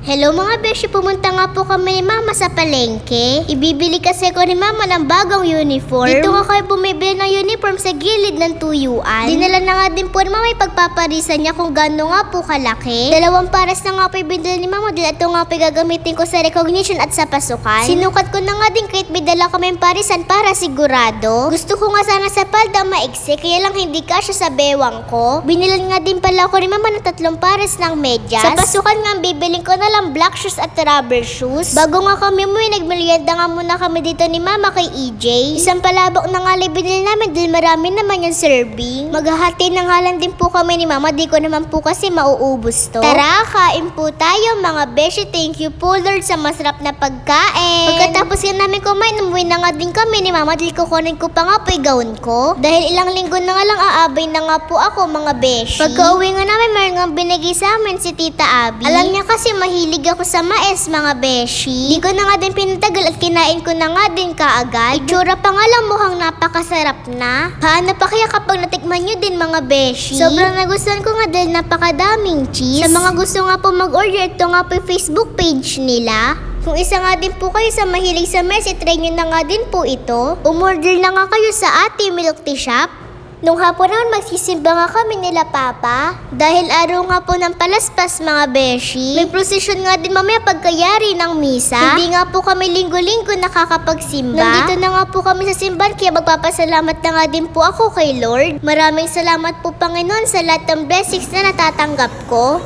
Hello mga beshi, pumunta nga po kami ni mama sa palengke. Ibibili kasi ko ni mama ng bagong uniform. Dito nga kayo bumibili ng uniform sa gilid ng tuyuan. Dinala na nga din po ni mama ipagpaparisan niya kung gaano nga po kalaki. Dalawang pares na nga po ibinili ni mama dahil ito nga po gagamitin ko sa recognition at sa pasukan. Sinukat ko na nga din kahit may dala kami parisan para sigurado. Gusto ko nga sana sa palda maiksi kaya lang hindi kasya sa bewang ko. Binilan nga din pala ako ni mama ng tatlong pares ng medyas. Sa pasukan nga bibiling ko na lang black shoes at rubber shoes. Bago nga kami umuwi, nagmerienda nga muna kami dito ni mama kay EJ. Isang palabok na nga lang binili namin dahil marami naman yung serving. Maghahati na nga lang din po kami ni mama. Di ko naman po kasi mauubos to. Tara, kain po tayo mga beshi. Thank you po Lord sa masarap na pagkain. Pagkatapos nga namin kumain, umuwi na nga din kami ni mama dahil kukunin ko pa nga po yung gown ko. Dahil ilang linggo na nga lang aabay na nga po ako mga beshi. Pagka uwi nga namin, mayroon nga binigay sa amin si Tita Abby. Alam niya kasi mahilig ako sa mais mga beshi. Di ko na nga din pinatagal at kinain ko na nga din kaagad. Itsura pa nga lang mukhang napakasarap na. Paano pa kaya kapag natikman nyo din mga beshi? Sobrang nagustuhan ko nga dahil napakadaming cheese. Sa mga gusto nga po mag-order, ito nga po yung Facebook page nila. Kung isa nga din po kayo sa mahilig sa mais, try nyo na nga din po ito. Umorder na nga kayo sa Ate Milk Tea Shop. Nung hapon naman magsisimba nga kami nila Papa. Dahil araw nga po ng palaspas mga beshi. May prosesyon nga din mamaya pagkayari ng misa. Hindi nga po kami linggo-linggo nakakapagsimba. Nandito na nga po kami sa simbahan kaya magpapasalamat na nga din po ako kay Lord. Maraming salamat po Panginoon sa lahat ng blessings na natatanggap ko.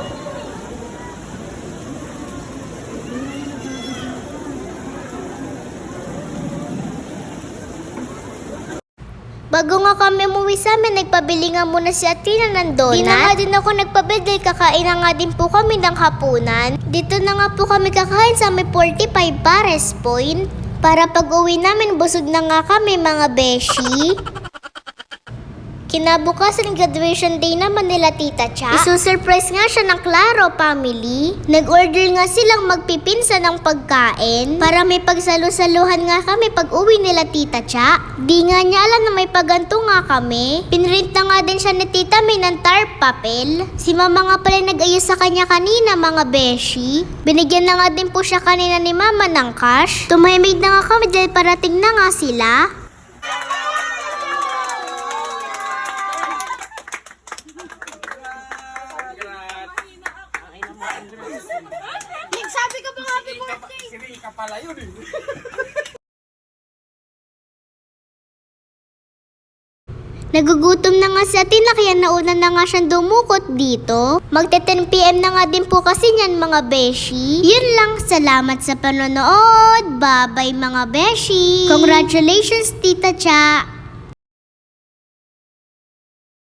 Bago nga kami umuwi sa amin, nagpabili nga muna si Atina ng donut. Di na nga din ako nagpabili dahil kakain na nga din po kami ng hapunan. Dito na nga po kami kakain sa may 45 pares point. Para pag uwi namin, busog na nga kami mga beshi. Kinabukasan graduation day naman nila Tita Cha. Isusurprise nga siya ng Claro family. Nag-order nga silang magpipinsa ng pagkain para may pagsalu-saluhan nga kami pag uwi nila Tita Cha. Di nga niya alam na may paganto nga kami. Pinrint na nga din siya ni Tita May ng tarp papel. Si Mama nga pala nag-ayos sa kanya kanina mga beshi. Binigyan na nga din po siya kanina ni Mama ng cash. Tumahimik na nga kami dahil parating na nga sila. Yun eh. Nagugutom na nga si Atina kaya nauna na nga siyang dumukot dito. Magte 10pm na nga din po kasi niyan mga beshi. Yun lang, salamat sa panonood. Bye-bye mga beshi. Congratulations Tita Cha.